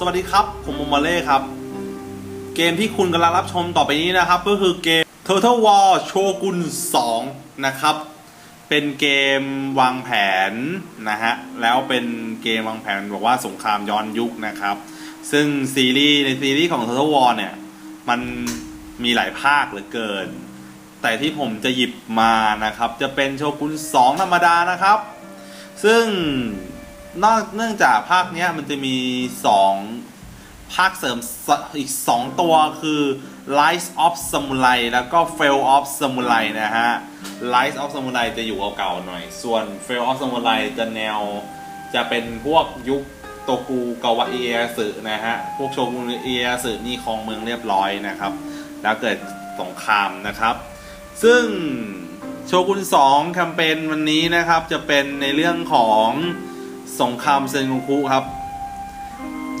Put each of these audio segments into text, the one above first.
สวัสดีครับ ผมโมมาเล่ครับ เกมที่คุณกำลังรับชมต่อไปนี้นะครับ ก็คือเกม Turtle War Shogun 2 นะครับ เป็นเกมวางแผนนะฮะ แล้วเป็นเกมวางแผนบอกว่าสงครามย้อนยุคนะครับ ซึ่งซีรีส์ในซีรีส์ของ Turtle War เนี่ย มันมีหลายภาคเหลือเกิน แต่ที่ผมจะหยิบมานะครับ จะเป็นโชกุน2 ธรรมดานะครับ ซึ่ง นอกเนื่องจากภาคเนี้ยมันจะมี2ภาคเสริมสอีก 2 ตัวคือ Rise of Samurai แล้วก็ Fail of Samurai นะฮะ Rise of Samurai จะอยู่เก่าๆหน่อย ส่วน Fail of Samurai จะแนวจะเป็นพวกยุคโตกูกาวะเอียสึนะฮะ พวกโชกุนเอียสึนี่ครองเมืองเรียบร้อยนะครับ แล้วเกิดสงครามนะครับ ซึ่งโชกุน2แคมเปญวันนี้นะครับจะเป็นในเรื่องของ สงครามเซนโงคุครับ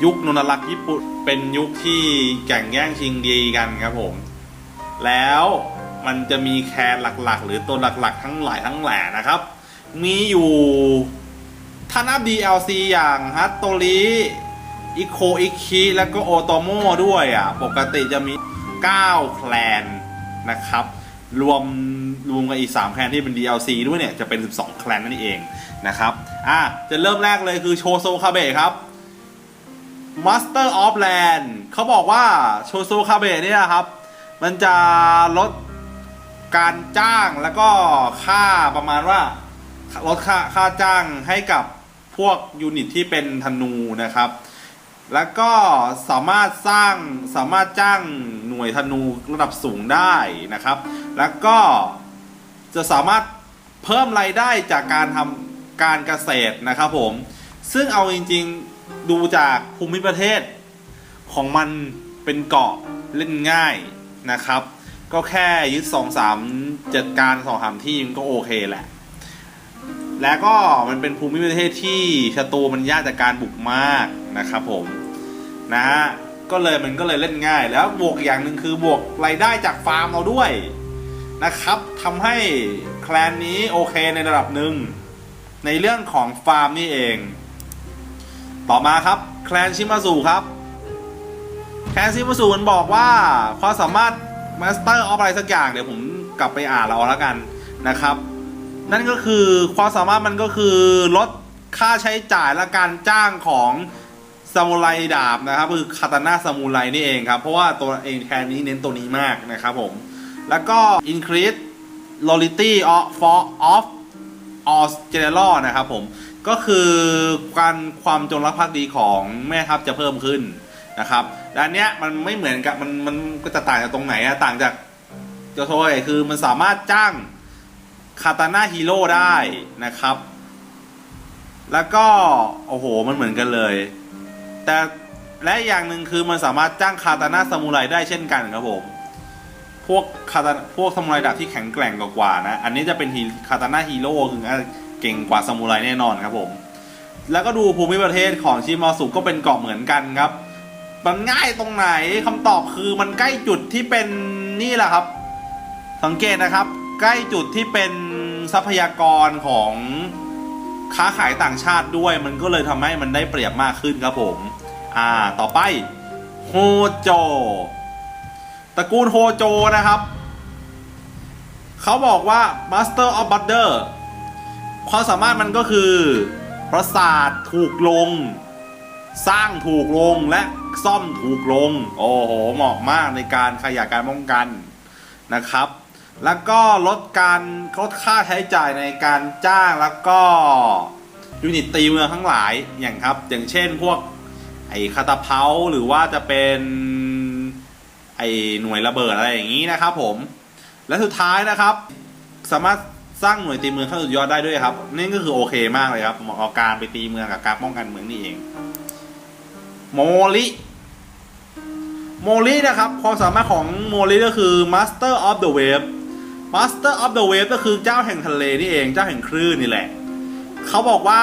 ยุคนนรักญี่ปุ่นเป็นยุคที่แข่งแย่งชิงดีกันครับผม แล้วมันจะมีแคนหลักๆ หรือตัวหลักๆ ทั้งหลายทั้งแหล่นะครับ มีอยู่ถ้านับ DLC อย่างฮัตโตริอิโคอิคิแล้วก็โอโตโมด้วยอะ ปกติจะมี 9 แคลนนะครับ รวมรวมกับอีก 3 แคลนที่เป็น DLC ด้วยเนี่ย จะเป็น 12 แคลนนั่นเองนะครับ อะจะเริ่มแรกเลยคือโชโซคาเบะครับ Master of Land เขาบอกว่าโชโซคาเบะเนี่ยครับ มันจะลดการจ้างแล้วก็ค่าประมาณว่า ลดค่าค่าจ้างให้กับพวกยูนิตที่เป็นธนูนะครับ แล้วก็สามารถสร้างสามารถจ้างหน่วยธนูระดับสูงได้นะครับ แล้วก็จะสามารถเพิ่มรายได้จากการทำ การเกษตรนะครับผม ซึ่งเอาจริงๆดูจากภูมิประเทศ ของมันเป็นเกาะเล่นง่ายนะครับ ก็แค่ยึดสองสามจัดการสองสามที่มันก็โอเคแหละ แล้วก็มันเป็นภูมิประเทศที่ศัตรูมันยากจากการบุกมากนะครับผมนะฮะก็เลยมันก็เลยเล่นง่าย แล้วบวกอย่างหนึ่งคือบวกรายได้จากฟาร์มเราด้วยนะครับทำให้แคลนนี้โอเคในระดับหนึ่ง ในเรื่องของฟาร์มนี่เอง ต่อมาครับแคลนชิมาสุครับแคลนชิมาสุมันบอกว่าความสามารถมาสเตอร์ออฟอะไรสักอย่างเดี๋ยวผมกลับไปอ่านเราแล้วกันนะครับ นั่นก็คือความสามารถมันก็คือลดค่าใช้จ่ายและการจ้างของซามูไรดาบนะครับคือคาตาน่าซามูไรนี่เองครับ เพราะว่าตัวเองแทนนี้เน้นตัวนี้มากนะครับผม แล้วก็ increase loyalty of for of all general นะครับผมก็คือการความจงรักภักดีของแม่ทัพจะเพิ่มขึ้นนะครับและอันเนี้ยมันไม่เหมือนกับมันมันก็จะต่างจากตรงไหนอะต่างจากโจโทยคือมันสามารถจ้างคาตาน่าฮีโร่ได้นะครับ แล้วก็ โอ้โห มันเหมือนกันเลย แต่และอย่างหนึ่งคือมันสามารถจ้างคาตาน่าซามูไรได้เช่นกันครับผม พวกคาตาพวกซามูไรดาบที่แข็งแกร่งกว่านะ อันนี้จะเป็นฮีคาตาน่าฮีโร่คือเก่งกว่าซามูไรแน่นอนครับผม แล้วก็ดูภูมิประเทศของชิมาสุก็เป็นเกาะเหมือนกันครับ มันง่ายตรงไหนคำตอบคือมันใกล้จุดที่เป็นนี่แหละครับ สังเกตนะครับ ใกล้จุดที่เป็นทรัพยากรของค้าขายต่างชาติด้วย มันก็เลยทำให้มันได้เปรียบมากขึ้นครับผม อ่า ต่อไปโฮโจ ตระกูลโฮโจนะครับ เขาบอกว่า Master of Butter ความสามารถมันก็คือ ประสาทถูกลง สร้างถูกลงและซ่อมถูกลง โอ้โห เหมาะมากในการขยายการป้องกันนะครับ แล้วก็ลดการลดค่าใช้จ่ายในการจ้างแล้วก็ยูนิตตีเมืองทั้งหลายอย่างครับ อย่างเช่นพวกไอคาตาเพาหรือว่าจะเป็น ไอ้หน่วยระเบิดอะไรอย่างนี้นะครับผมและสุดท้ายนะครับ สามารถสร้างหน่วยตีเมืองขั้นสุดยอดได้ด้วยครับนี่ก็คือโอเคมากเลยครับเหมาะกับการไปตีเมืองกับการป้องกันเมืองนี่เอง โมลิโมลินะครับความสามารถของโมลิก็คือ Master of the Wave Master of the Wave ก็คือเจ้าแห่งทะเลนี่เองเจ้าแห่งคลื่นนี่แหละ เขาบอกว่า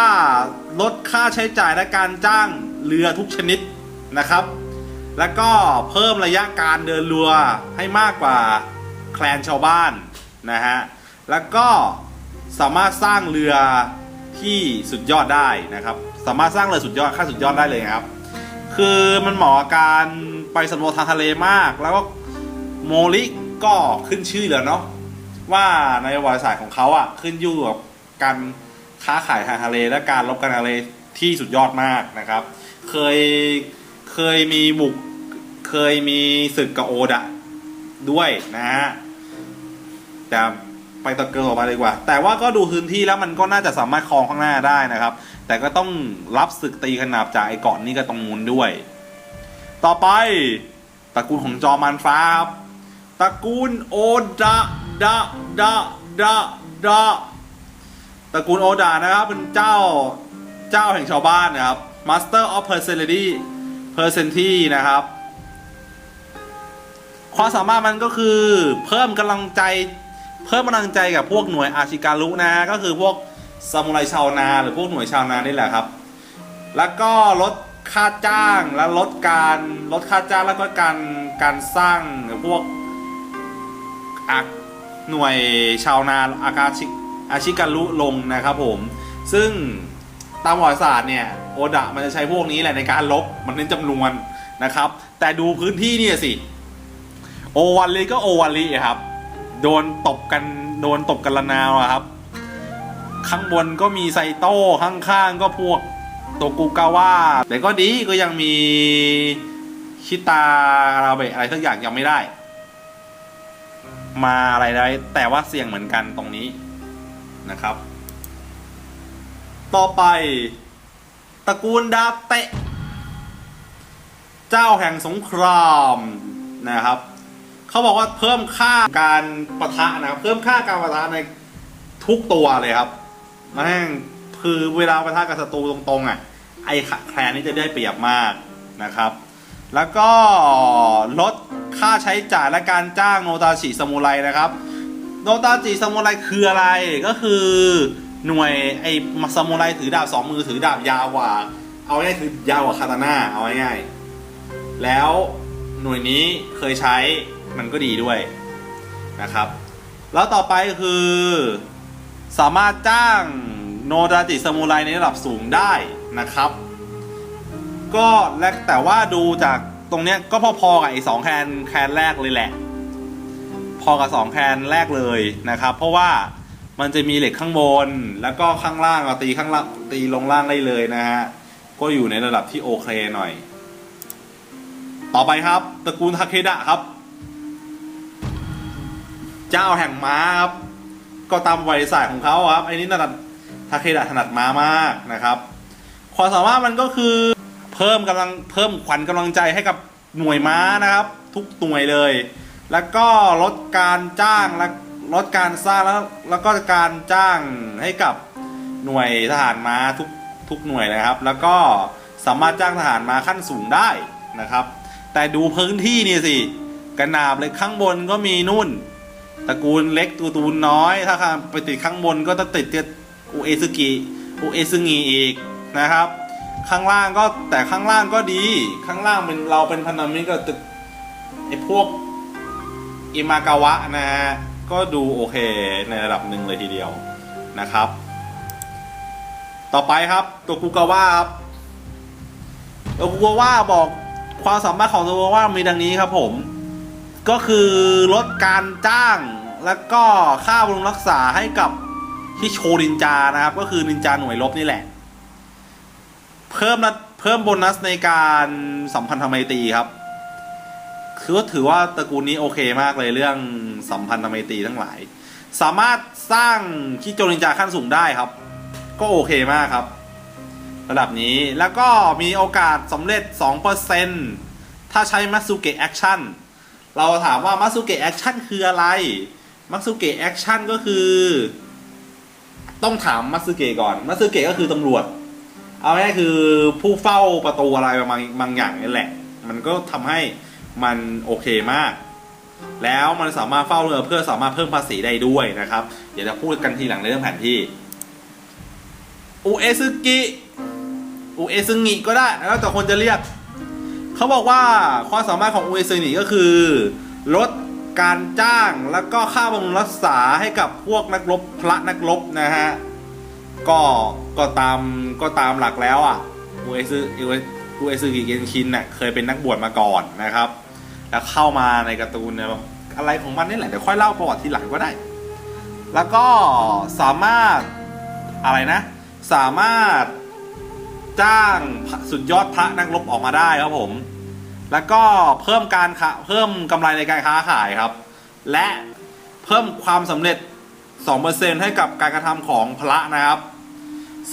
ลดค่าใช้จ่ายและการจ้างเรือทุกชนิดนะครับ แล้วก็เพิ่มระยะการเดินเรือให้มากกว่าแคลนชาวบ้านนะฮะ แล้วก็สามารถสร้างเรือที่สุดยอดได้นะครับ สามารถสร้างเรือสุดยอดค่าสุดยอดได้เลยครับ คือมันเหมาะกับการไปสำรวจทางทะเลมาก แล้วก็โมริก็ขึ้นชื่อแล้วเนาะว่าในประวัติศารของเขาอะขึ้นอยู่กับการค้าขายทางทะเลและการรบกันทะเลที่สุดยอดมากนะครับ เคย เคยมีบุก เคยมีศึกกับโอดะ ด้วยนะฮะแต่ไปตะเกียบต่อมาดีกว่า แต่ว่าก็ดูพื้นที่แล้วมันก็น่าจะสามารถครองข้างหน้าได้นะครับ แต่ก็ต้องรับศึกตีขนาบจากไอ้เกาะนี้ก็ตรงนู้นด้วย ต่อไปตระกูลของจอมันฟ้าครับตระกูลโอดะดะดะดะดะตระกูลโอดะนะครับเป็นเจ้าเจ้าแห่งชาวบ้านนะครับ Master of Personality Personality นะครับ ความสามารถมันก็คือเพิ่มกำลังใจ เพิ่มกำลังใจกับพวกหน่วยอาชิการุนะ ก็คือพวกซามูไรชาวนาหรือพวกหน่วยชาวนานี่แหละครับ แล้วก็ลดค่าจ้างและลดการลดค่าจ้างแล้วก็การการสร้างพวกอักหน่วยชาวนาอากาชิอาชิการุลงนะครับผม ซึ่งตามประวัติศาสตร์เนี่ย โอดะมันจะใช้พวกนี้แหละในการลบมันเน้นจำนวนนะครับ แต่ดูพื้นที่เนี่ยสิโอวันลีก็โอวันลีครับ โดนตบกันโดนตบกันละนาวครับ ข้างบนก็มีไซโต้ข้างๆก็พวกโตกุกาวะแต่ก็ดีก็ยังมีชิตาราเบะอะไรสักอย่างยังไม่ได้ มาอะไรได้แต่ว่าเสี่ยงเหมือนกันตรงนี้นะครับ ต่อไป ตระกูลดาเตะ เจ้าแห่งสงครามนะครับเขาบอกว่าเพิ่มค่าการประทะนะครับเพิ่มค่าการประทะในทุกตัวเลยครับแม่งคือเวลาประทะกับศัตรูตรงๆอะไอ้แคลนนี่จะได้เปรียบมากนะครับ แล้วก็ลดค่าใช้จ่ายและการจ้างโนตาชิซามูไรนะครับ โนตาจิซามูไรคืออะไรก็คือ หน่วยไอ้มาซามูไรถือดาบสองมือถือดาบยาวกว่า เอาง่ายคือยาวกว่าคาตาน่าเอาง่ายๆแล้วหน่วยนี้เคยใช้มันก็ดีด้วยนะครับ แล้วต่อไปคือ สามารถจ้างโนดาจิซามูไรในระดับสูงได้นะครับ ก็และแต่ว่าดูจากตรงเนี้ยก็พอๆกับไอ้สองแคนแคนแรกเลยแหละ พอกับสองแคนแรกเลยนะครับ เพราะว่า มันจะมีเหล็กข้างบน แล้วก็ข้างล่างเอาตีข้างล่างตีลงล่างได้เลยนะฮะ ก็อยู่ในระดับที่โอเคหน่อย ต่อไปครับตระกูลทาเคดะครับ เจ้าแห่งม้าครับ ก็ตามวัยศาสตร์ของเขาครับไอ้นี่ถนัดทาเคดะถนัดม้ามากนะครับ ความสามารถมันก็คือเพิ่มกำลังเพิ่มขวัญกำลังใจให้กับหน่วยม้านะครับ ทุกหน่วยเลย แล้วก็ลดการจ้างและ ลดการสร้างแล้วแล้วก็การจ้างให้กับหน่วยทหารม้าทุกทุกหน่วยนะครับ แล้วก็สามารถจ้างทหารมาขั้นสูงได้นะครับ แต่ดูพื้นที่นี่สิกระนาบเลยข้างบนก็มีนุ่นตระกูลเล็กตระกูลน้อย ถ้าไปติดข้างบนก็จะติดเตียอุเอซึกิอุเอซึงิอีกนะครับ ข้างล่างก็แต่ข้างล่างก็ดี ข้างล่างเป็นเราเป็นพันธมิตรกับตึกไอ้พวกอิมากาวะนะฮะ ก็ดูโอเคในระดับหนึ่งเลยทีเดียวนะครับ ต่อไปครับตัวกุกาวะครับตัวกุกาวะบอกความสามารถของตัวกุกาวะมีดังนี้ครับผม ก็คือลดการจ้างแล้วก็ค่าบำรุงรักษาให้กับที่โชนินจานะครับ ก็คือนินจาหน่วยรบนี่แหละ เพิ่มเพิ่มโบนัสในการสัมพันธไมตรีครับ คือถือว่าตระกูลนี้โอเคมากเลยเรื่องสัมพันธไมตรีทั้งหลาย สามารถสร้างคิโจนินจาขั้นสูงได้ครับ ก็โอเคมากครับ ระดับนี้แล้วก็มีโอกาสสำเร็จ 2%ถ้าใช้มัสึเกะแอคชั่นเราถามว่ามัสึเกะแอคชั่นคืออะไร มัสึเกะแอคชั่นก็คือ ต้องถามมัสึเกะก่อน มัสึเกะก็คือตำรวจ เอาง่ายคือผู้เฝ้าประตูอะไรบางบางอย่างนี่แหละ มันก็ทำให้ มันโอเคมาก แล้วมันสามารถเฝ้าเรือเพื่อสามารถเพิ่มภาษีได้ด้วยนะครับ เดี๋ยวจะพูดกันทีหลังในเรื่องแผนที่อุเอซึกิอุเอซึงิก็ได้แล้วแต่คนจะเรียก เขาบอกว่าความสามารถของอุเอซึงิก็คือ ลดการจ้างแล้วก็ค่าบำรุงรักษาให้กับพวกนักรบพระนักรบนะฮะก็ก็ตามก็ตามหลักแล้วอะอุเอซึอุอุเอซึกิเกนชินเน่ะเคยเป็นนักบวชมาก่อนนะครับ แล้วเข้ามาในการ์ตูนเนี่ยอะไรของมันนี่แหละเดี๋ยวค่อยเล่าประวัติทีหลังก็ได้ แล้วก็สามารถอะไรนะ สามารถจ้างสุดยอดพระนักรบออกมาได้ครับผม แล้วก็เพิ่มการเพิ่มกำไรในการค้าขายครับ และเพิ่มความสำเร็จ 2%ให้กับการกระทำของพระนะครับ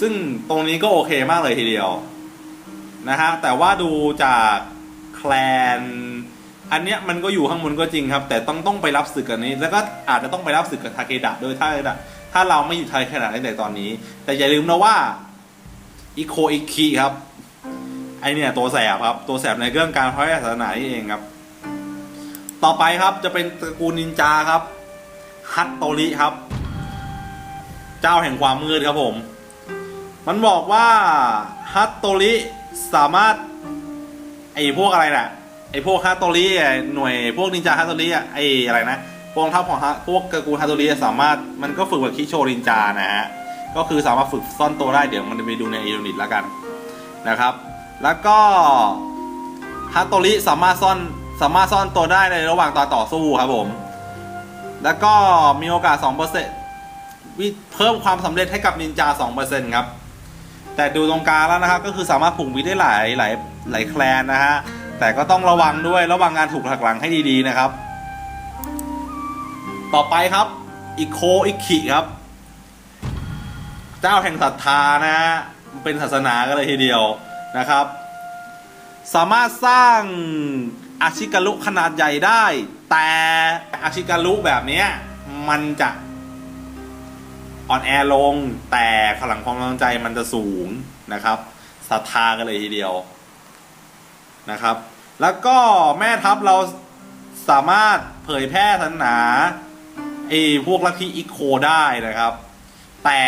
ซึ่งตรงนี้ก็โอเคมากเลยทีเดียวนะฮะแต่ว่าดูจากแคลน อันเนี้ยมันก็อยู่ข้างบนก็จริงครับ แต่ต้องต้องไปรับศึกกันนี้ แล้วก็อาจจะต้องไปรับศึกกับทาเกดะโดยถ้าถ้าเราไม่อยู่ไทยขนาดนี้ในตอนนี้ แต่อย่าลืมนะว่าอิโคอิคิครับ ไอเนี่ยตัวแสบครับ ตัวแสบในเรื่องการพระศาสนานี่เองครับ ต่อไปครับจะเป็นตระกูลนินจาครับฮัตโตริครับ เจ้าแห่งความมืดครับผม มันบอกว่าฮัตโตริสามารถไอพวกอะไรน่ะ ไอพวกฮัตโตริหน่วยพวกนินจาฮัตโตริอะไออะไรนะกองทัพของพวกตระกูลฮัตโตริสามารถมันก็ฝึกแบบคิโชนินจานะฮะก็คือสามารถฝึกซ่อนตัวได้เดี๋ยวมันจะไปดูในอีโรนิตแล้วกันนะครับ แล้วก็ฮัตโตริสามารถซ่อนสามารถซ่อนตัวได้ในระหว่างตอต่อสู้ครับผม แล้วก็มีโอกาส 2%วิเพิ่มความสำเร็จให้กับนินจา 2%ครับ แต่ดูตรงกลางแล้วนะครับ ก็คือสามารถผูกวิทได้หลายหลายหลายแคลนนะฮะ แต่ก็ต้องระวังด้วยระวังการถูกหักหลังให้ดีๆนะครับ ต่อไปครับ อิโคอิคิครับ เจ้าแห่งศรัทธานะฮะเป็นศาสนากันเลยทีเดียวนะครับ สามารถสร้างอาชิการุขนาดใหญ่ได้ แต่อาชิการุแบบนี้มันจะอ่อนแอลง แต่พลังความกำลังใจมันจะสูงนะครับศรัทธากันเลยทีเดียวนะครับ แล้วก็แม่ทัพเราสามารถเผยแพร่ศาสนาไอ้พวกลัทธิอิโคได้นะครับ แต่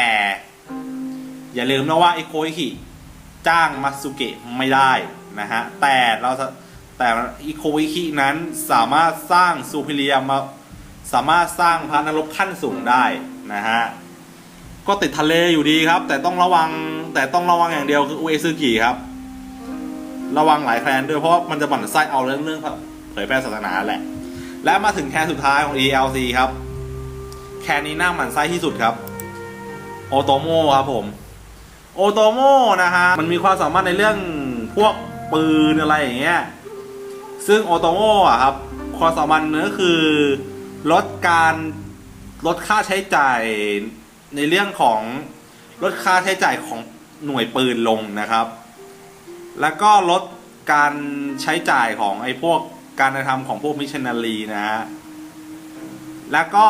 อย่าลืมนะว่าอิโคอิคิจ้างมัตสุเกะไม่ได้นะฮะ แต่เราแต่อิโคอิคินั้นสามารถสร้างซูพิเลียมาสามารถสร้างพระนรกขั้นสูงได้นะฮะ ก็ติดทะเลอยู่ดีครับ แต่ต้องระวังแต่ต้องระวังอย่างเดียวคืออุเอซึกิครับ ระวังหลายแฟนด้วยเพราะมันจะบั่นไส้เอาเรื่องเรื่องเผยแพร่ศาสนาแหละ และมาถึงแคนสุดท้ายของ ELC ครับ แคนนี้น้าหมันไส้ที่สุดครับ โอโตโมครับผม โอโตโมนะฮะ มันมีความสามารถในเรื่องพวกปืนอะไรอย่างเงี้ย ซึ่งโอโตโมอะครับ ความสามารถเนื้อคือลดการลดค่าใช้จ่ายในเรื่องของลดค่าใช้จ่ายของหน่วยปืนลงนะครับ แล้วก็ลดการใช้จ่ายของไอ้พวกการกระทำของพวกมิชชันนารีนะฮะ แล้วก็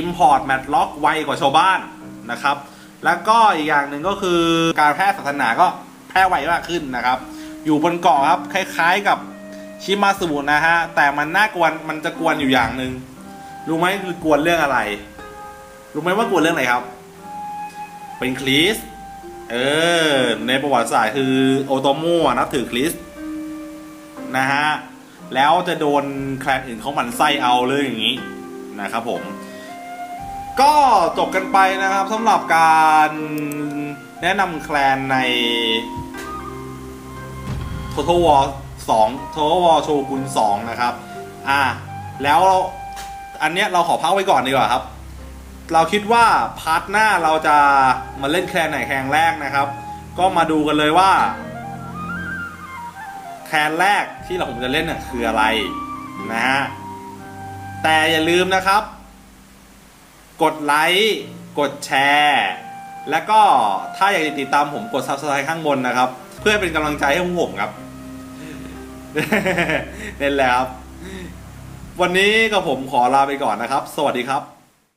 Import m a t l o c k ไวกว่าชาวบ้านนะครับ แล้วก็อีกอย่างหนึ่งก็คือการแพร่ศาสนาก็แพร่ไวมากขึ้นนะครับ อยู่บนเกาะครับ คล้ายๆกับชิมาสุนะฮะ แต่มันน่ากวนมันจะกวนอยู่อย่างหนึ่งรู้ไหมคือกวนเรื่องอะไร รู้ไหมว่ากวนเรื่องอะไรครับ เป็นคริส เออ ในประวัติศาสตร์คือโอโตโมะนับถือคริสต์นะฮะ แล้วจะโดนแคลนอื่นเขาหมันไส้เอาเลยอย่างนี้นะครับผม ก็จบกันไปนะครับสำหรับการแนะนำแคลนใน Total War 2 Total War โชกุน2นะครับ อ่า แล้วอันเนี้ยเราขอพักไว้ก่อนดีกว่าครับ เราคิดว่าพาร์ทหน้าเราจะมาเล่นแคลนไหนแคลนแรกนะครับ ก็มาดูกันเลยว่า แคลนแรกที่เราผมจะเล่นน่ะคืออะไรนะฮะแต่อย่าลืมนะครับ กดไลค์กดแชร์แล้วก็ถ้าอยากติดตามผมกด subscribe ข้างบนนะครับ เพื่อเป็นกำลังใจให้ผมครับนี่นแหละครับ วันนี้ก็ผมขอลาไปก่อนนะครับ สวัสดีครับ